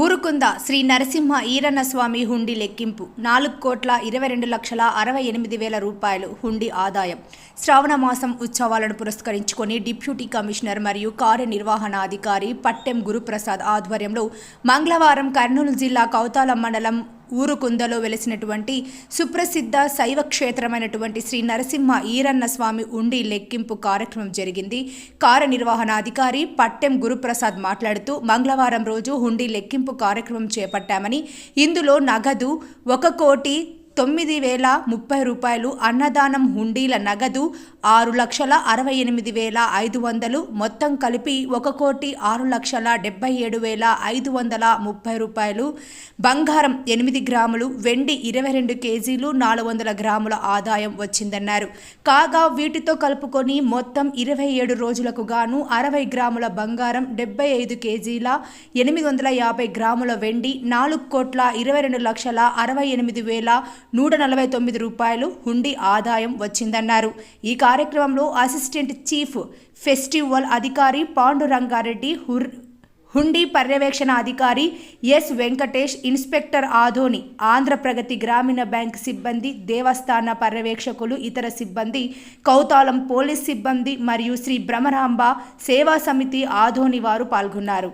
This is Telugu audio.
ఊరుకుంద శ్రీ నరసింహ ఈరన్న స్వామి హుండీ లెక్కింపు. నాలుగు కోట్ల ఇరవై రెండు లక్షల అరవై ఎనిమిది వేల రూపాయలు హుండీ ఆదాయం. శ్రావణ మాసం ఉత్సవాలను పురస్కరించుకొని డిప్యూటీ కమిషనర్ మరియు కార్యనిర్వహణాధికారి పట్టెం గురుప్రసాద్ ఆధ్వర్యంలో మంగళవారం కర్నూలు జిల్లా కౌతాలం మండలం ఊరుకుందలో వెలిసినటువంటి సుప్రసిద్ధ శైవ క్షేత్రమైనటువంటి శ్రీ నరసింహ ఈరన్న స్వామి ఉండి లెక్కింపు కార్యక్రమం జరిగింది. కార్యనిర్వహణాధికారి పట్టెం గురుప్రసాద్ మాట్లాడుతూ మంగళవారం రోజు హుండీ లెక్కింపు కార్యక్రమం చేపట్టామని ఇందులో నగదు ఒక కోటి తొమ్మిది వేల ముప్పై రూపాయలు అన్నదానం హుండీల నగదు ఆరు లక్షల అరవై ఎనిమిది వేల ఐదు వందలు మొత్తం కలిపి ఒక కోటి ఆరు లక్షల డెబ్బై ఏడు వేల ఐదు వందల ముప్పై రూపాయలు. బంగారం ఎనిమిది గ్రాములు వెండి ఇరవై రెండు కేజీలు నాలుగు వందల గ్రాముల ఆదాయం వచ్చిందన్నారు. కాగా వీటితో కలుపుకొని మొత్తం ఇరవై ఏడు రోజులకు గాను అరవై గ్రాముల బంగారం డెబ్బై ఐదు కేజీల ఎనిమిది వందల యాభై గ్రాముల వెండి నాలుగు కోట్ల ఇరవై రెండు లక్షల అరవై ఎనిమిది వేల నూట నలభై తొమ్మిది రూపాయలు హుండీ ఆదాయం వచ్చిందన్నారు. ఈ కార్యక్రమంలో అసిస్టెంట్ చీఫ్ ఫెస్టివల్ అధికారి పాండురంగారెడ్డి హుర్ హుండీ పర్యవేక్షణ అధికారి S Venkatesh inspector Adoni Andhra Pragathi Grameena bank సిబ్బంది దేవస్థాన పర్యవేక్షకులు ఇతర సిబ్బంది కౌతాలం పోలీస్ సిబ్బంది మరియు శ్రీ భ్రమరాంబ సేవా సమితి ఆధోని వారు పాల్గొన్నారు.